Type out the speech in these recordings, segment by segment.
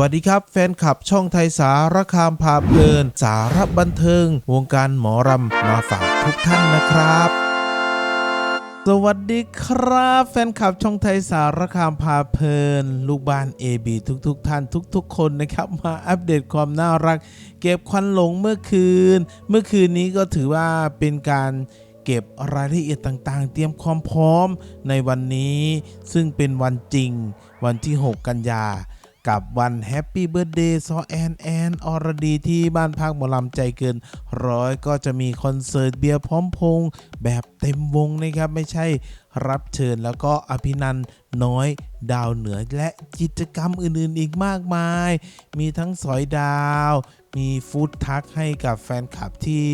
วัสดีครับ แฟนคลับช่องไทยสารคามพาเพลิน สารบันเทิง วงการหมอรำมาฝากทุกท่านนะครับสวัสดีครับ แฟนคลับช่องไทยสารคามพาเพลิน ลูกบ้าน AB ทุกๆทท่านทุก ๆ คนนะครับมาอัปเดตความน่ารัก เก็บควันหลงเมื่อคืน เมื่อคืนนี้ก็ถือว่าเป็นการเก็บรายละเอียดต่างๆ เตรียมความพร้อมในวันนี้ ซึ่งเป็นวันจริง วันที่ 6 กันยา กับวันแฮปปี้เบิร์ดเดย์ซอแอนแอนอรดีที่บ้านพักหมอลำใจเกินร้อยก็จะมีคอนเสิร์ตเบียร์พร้อมพงแบบเต็มวงนะครับ ไม่ใช่รับเชิญแล้วก็อภินันน้อยดาวเหนือและกิจกรรมอื่นๆอีกมากมาย มีทั้งสอยดาว มีฟู้ดทักให้กับแฟนคลับที่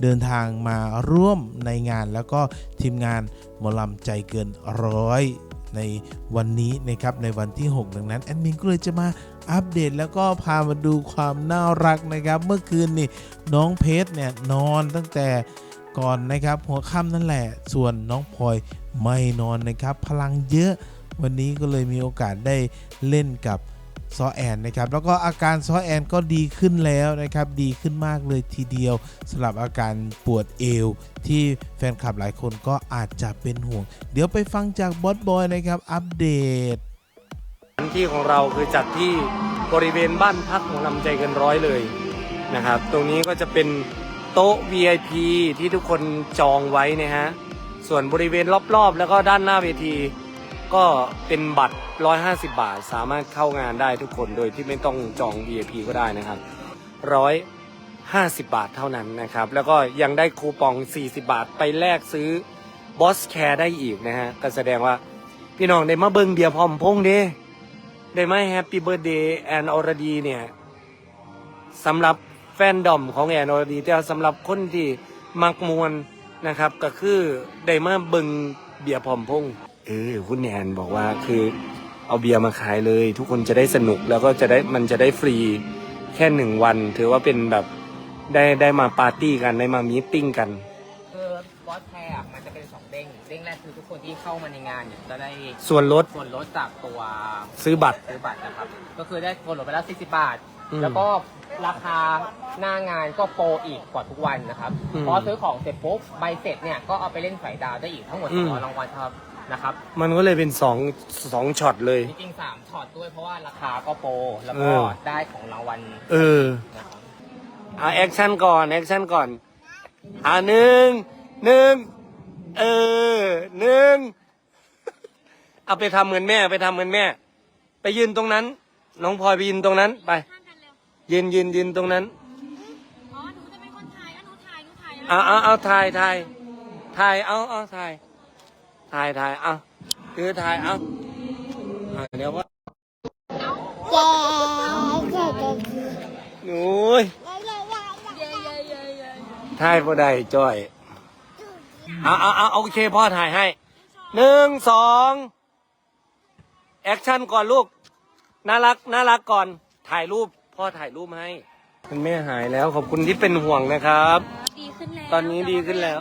เดินทางมาร่วมในงานแล้วก็ทีมงานหมอลำใจเกินร้อย ในวันนี้นะครับในวันที่ 6 ดังนั้นแอดมินก็เลยจะมาอัปเดตแล้วก็พามาดูความน่ารักนะครับ เมื่อคืนนี่น้องเพชรเนี่ยนอนตั้งแต่ก่อนนะครับ หัวค่ำนั่นแหละ ส่วนน้องพลอยไม่นอนนะครับ พลังเยอะ วันนี้ก็เลยมีโอกาสได้เล่นกับ ซอแอนนะครับแล้วก็อาการซอแอนก็ดีขึ้นแล้วนะครับดีขึ้นมากเลยทีเดียวสำหรับอาการปวดเอว ที่แฟนคลับหลายคนก็อาจจะเป็นห่วง เดี๋ยวไปฟังจากบอสบอยนะครับอัปเดตที่ของเราคือจัดที่บริเวณบ้านพักของลำใจเกินร้อยเลยนะครับ ตรงนี้ก็จะเป็นโต๊ะ VIP ที่ทุกคนจองไว้นะฮะส่วนบริเวณรอบๆ แล้วก็ด้านหน้าเวที ก็เป็นบัตร 150 บาท สามารถเข้างานได้ทุกคนโดยที่ไม่ต้องจอง VIP ก็ได้นะครับ 150 บาทเท่านั้นนะครับ แล้วก็ยังได้คูปอง 40 บาทไปแลกซื้อบอสแคร์ได้อีกนะฮะ ก็แสดงว่าพี่น้องได้มาเบิ่งเบียร์พร้อมพงษ์เด้ได้ไหมแฮปปี้เบิร์ดเดย์แอนออรดีเนี่ยสำหรับแฟนดอมของแอนออรดีแต่สำหรับคนที่มักมวนนะครับ ก็คือได้มาเบิงเบียร์พร้อมพงษ์ เออคุณแอนบอกว่าคือเอาเบียร์มาขายเลย ทุกคนจะได้สนุกแล้วก็จะได้มันจะได้ฟรีแค่หนึ่งวัน ถือว่าเป็นแบบได้ได้มาปาร์ตี้กันได้มามีตติ้งกัน คือบอสแคร์อะมันจะเป็นสองเด้ง เด้งแรกคือทุกคนที่เข้ามาในงานเนี่ยจะได้ส่วนลดส่วนลดจากตัวซื้อบัตร ซื้อบัตรนะครับ ก็คือได้ส่วนลดไปแล้ว40 บาท อืมแล้วก็ราคาหน้างานก็โปรอีกกว่าทุกวันนะครับ อืมพอซื้อของเสร็จปุ๊บใบเสร็จเนี่ยก็เอาไปเล่นสายดาวได้อีกทั้งหมดอืมสองรางวัลครับ นะครับ มันก็เลยเป็นสองสองช็อตเลย จริงๆสามช็อตด้วยเพราะว่าราคาก็โปรแล้วเอก็อได้ของรางวัลเออ นะครับเอาแอคชั่นก่อนแอคชั่นก่อนอ่าหนึ่งหนึ่งเออหนึ่งเอาไปทำเหมือนแม่ไปทำเหมือนแม่ ไปยืนตรงนั้น น้องพลอยไปยืนตรงนั้นไป ข้างกันเร็วยืนยืนยืนตรงนั้น อ๋อ หนูจะเป็นคนถ่ายอะหนูถ่าย หนูถ่ายเอาเอาเอาถ่ายถ่ายถ่ายเอาเอาถ่าย ถ่ายถ่ายเอาคือถ่ายเอาอะเดี๋ยวว่าหนูยเย้เย้เย้เย้ถ่ายพอได้จ้อยเอาเอาเอาโอเคพ่อถ่ายให้หนึ่งสองแอคชั่นก่อนลูก น่ารักน่ารักก่อนถ่ายรูปพ่อถ่ายรูปให้คุณแม่หายแล้วขอบคุณที่เป็นห่วงนะครับ ดีขึ้นแล้ว ตอนนี้ดีขึ้นแล้ว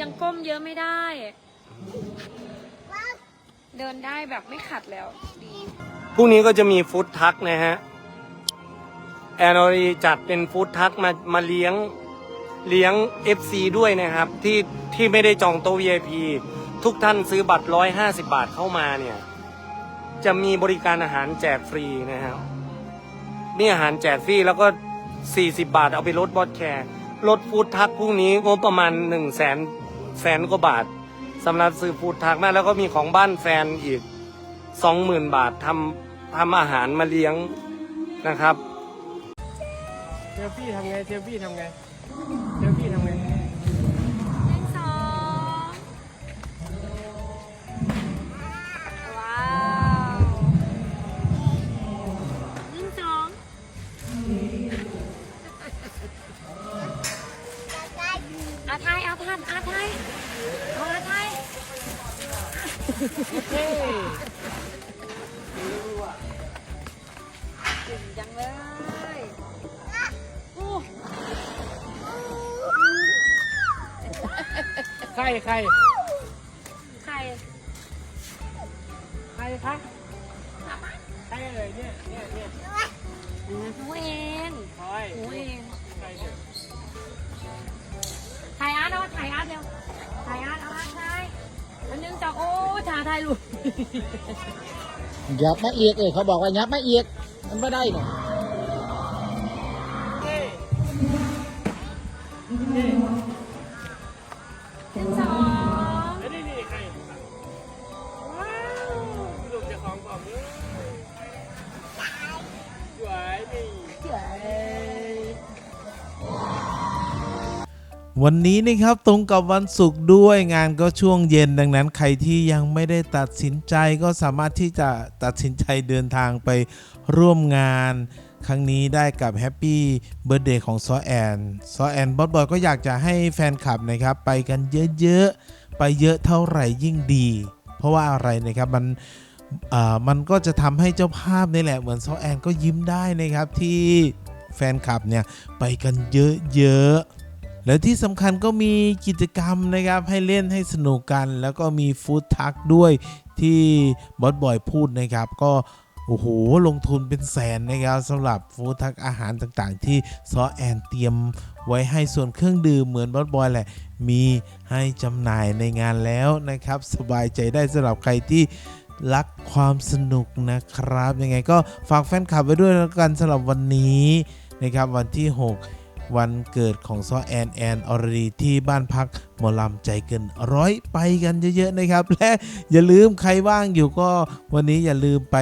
ยังก้มเยอะไม่ได้ เดินได้แบบไม่ขัดแล้วดีพรุ่งนี้ก็จะมีฟู้ดทักนะฮะ แอนอรีจัดเป็นฟู้ดทักมามาเลี้ยงเลี้ยง FC ด้วยนะครับ ที่ที่ไม่ได้จองโต๊ะ VIP ทุกท่านซื้อบัตร 150 บาทเข้ามาเนี่ย จะมีบริการอาหารแจกฟรีนะครับมีอาหารแจกฟรีแล้วก็ 40 บาทเอาไปลดบอสแคร์ลดฟู้ดทักพรุ่งนี้งบประมาณ1 0 0 0 0แสนแสนกว่าบาท สำหรับสื่อฟูดถักมาแล้วก็มีของบ้านแฟนอีกสองหมื่นบาททำทำอาหารมาเลี้ยงนะครับ เซลฟี่ทำไงเซลฟี่ทำไง เก่งจังเลยใครใครใครใครคะใครเลยเนี่ยเนี่ยเนี่ยหนูเองใช่หนูเองใช่เดี๋ยวถ่ายอาร์ตเอา จะโอ้ถ่าไทยลูกยับมาอียกเอยเขาบอกว่ายับมาอียก มันไม่ได้เนี่ย วันนี้นะครับตรงกับวันศุกร์ด้วยงานก็ช่วงเย็นดังนั้นใครที่ยังไม่ได้ตัดสินใจก็สามารถที่จะตัดสินใจเดินทางไปร่วมงาน ครั้งนี้ได้กับแฮปปี้เบ t ร์ a เดย์ของซอแอนซอแอนบอสบอยก็อยากจะให้แฟนคลับนะครับ ไปกันเยอะๆ ไปเยอะเท่าไหร่ยิ่งดี เพราะว่าอะไรนะครับมันอ่ามันก็จะทำให้เจ้าภาพนี่แหละเหมือนซอแอนก็ยิ้มได้นะครับที่แฟนคลับเนี่ยไปกันเยอะๆ แล้วที่สำคัญก็มีกิจกรรมนะครับให้เล่นให้สนุกกัน แล้วก็มีฟู้ดทักด้วยที่บอสบอยพูดนะครับ ก็โอ้โห ลงทุนเป็นแสนนะครับสำหรับฟู้ดทักอาหารต่างๆ ที่ซอแอนเตรียมไว้ให้ส่วนเครื่องดื่มเหมือนบอสบอยแหละ มีให้จำหน่ายในงานแล้วนะครับ สบายใจได้สำหรับใครที่รักความสนุกนะครับ ยังไงก็ฝากแฟนคลับไว้ด้วยแล้วกันสำหรับวันนี้นะครับวันที่ 6 วันเกิดของซอแอนแอนอรดีที่บ้านพักหมอลำใจเกินร้อยไปกันเยอะๆนะครับ และอย่าลืมใครว่างอยู่ก็วันนี้อย่าลืมไป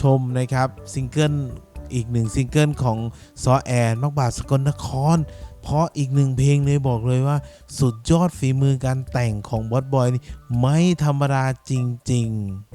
ชมนะครับซิงเกิลอีกหนึ่งซิงเกิลของซอแอนมักบาทสกลนคร เพราะอีกหนึ่งเพลงเลยบอกเลยว่า สุดยอดฝีมือการแต่งของบอสบอยนี่ไม่ธรรมดาจริง ๆ